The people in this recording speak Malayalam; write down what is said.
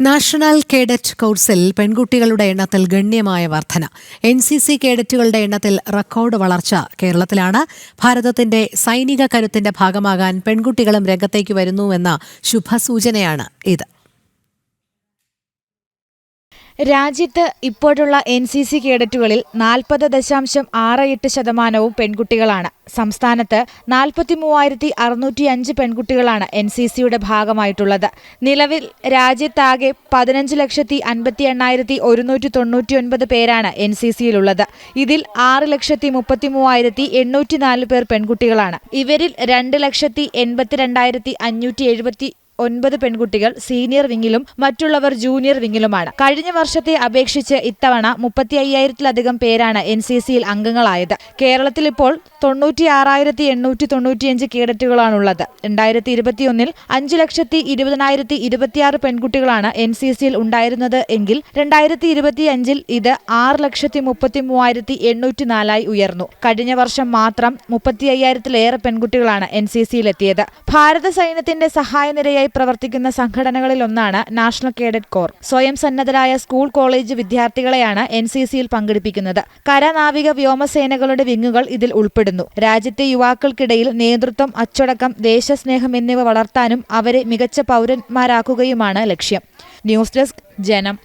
നാഷണൽ കേഡറ്റ് കോഴ്സിൽ പെൺകുട്ടികളുടെ എണ്ണത്തിൽ ഗണ്യമായ വർധന. എൻ സി സി കേഡറ്റുകളുടെ എണ്ണത്തിൽ റെക്കോർഡ് വളർച്ച കേരളത്തിലാണ്. ഭാരതത്തിന്റെ സൈനിക കരുത്തിന്റെ ഭാഗമാകാൻ പെൺകുട്ടികളും രംഗത്തേക്ക് വരുന്നുവെന്ന ശുഭസൂചനയാണ് ഇത്. രാജ്യത്ത് ഇപ്പോഴുള്ള എൻ സി സി കേഡറ്റുകളിൽ നാൽപ്പത് ദശാംശം ആറ് എട്ട് ശതമാനവും പെൺകുട്ടികളാണ്. സംസ്ഥാനത്ത് നാൽപ്പത്തി മൂവായിരത്തി അറുന്നൂറ്റി അഞ്ച് പെൺകുട്ടികളാണ് എൻ സി സിയുടെ ഭാഗമായിട്ടുള്ളത്. നിലവിൽ രാജ്യത്താകെ പതിനഞ്ച് ലക്ഷത്തി അൻപത്തി എണ്ണായിരത്തി ഒരുന്നൂറ്റി തൊണ്ണൂറ്റി ഒൻപത് പേരാണ് എൻ സി സിയിലുള്ളത് ഇതിൽ ആറ് ലക്ഷത്തി മുപ്പത്തി മൂവായിരത്തി എണ്ണൂറ്റി നാല് പേർ പെൺകുട്ടികളാണ്. ഇവരിൽ രണ്ട് ലക്ഷത്തി എൺപത്തിരണ്ടായിരത്തി അഞ്ഞൂറ്റി എഴുപത്തി ഒൻപത് പെൺകുട്ടികൾ സീനിയർ വിങ്ങിലും മറ്റുള്ളവർ ജൂനിയർ വിങ്ങിലുമാണ്. കഴിഞ്ഞ വർഷത്തെ അപേക്ഷിച്ച് ഇത്തവണ മുപ്പത്തി അയ്യായിരത്തിലധികം പേരാണ് എൻ സി സിയിൽ അംഗങ്ങളായത്. കേരളത്തിൽ ഇപ്പോൾ തൊണ്ണൂറ്റി ആറായിരത്തി എണ്ണൂറ്റി തൊണ്ണൂറ്റിയഞ്ച് കേഡറ്റുകളാണുള്ളത്. രണ്ടായിരത്തി ഇരുപത്തിയൊന്നിൽ അഞ്ച് ലക്ഷത്തി ഇരുപതിനായിരത്തി ഇരുപത്തിയാറ് പെൺകുട്ടികളാണ് എൻ സി സിയിൽ ഉണ്ടായിരുന്നത് എങ്കിൽ രണ്ടായിരത്തി ഇരുപത്തിയഞ്ചിൽ ഇത് ആറ് ലക്ഷത്തി മുപ്പത്തി മൂവായിരത്തി എണ്ണൂറ്റി നാലായി ഉയർന്നു. കഴിഞ്ഞ വർഷം മാത്രം മുപ്പത്തി അയ്യായിരത്തിലേറെ പെൺകുട്ടികളാണ് എൻ സി സിയിലെത്തിയത്. ഭാരത സൈന്യത്തിന്റെ സഹായ നിരയായി പ്രവർത്തിക്കുന്ന സംഘടനകളിലൊന്നാണ് നാഷണൽ കേഡറ്റ് കോർ. സ്വയം സന്നദ്ധരായ സ്കൂൾ കോളേജ് വിദ്യാർത്ഥികളെയാണ് എൻ സി സിയിൽ പങ്കെടുപ്പിക്കുന്നത്. കരനാവിക വ്യോമസേനകളുടെ വിങ്ങുകൾ ഇതിൽ ഉൾപ്പെടുന്നു. രാജ്യത്തെ യുവാക്കൾക്കിടയിൽ നേതൃത്വം അച്ചടക്കം ദേശസ്നേഹം എന്നിവ വളർത്താനും അവരെ മികച്ച പൗരന്മാരാക്കുകയുമാണ് ലക്ഷ്യം. ന്യൂസ് ഡെസ്ക് ജനം.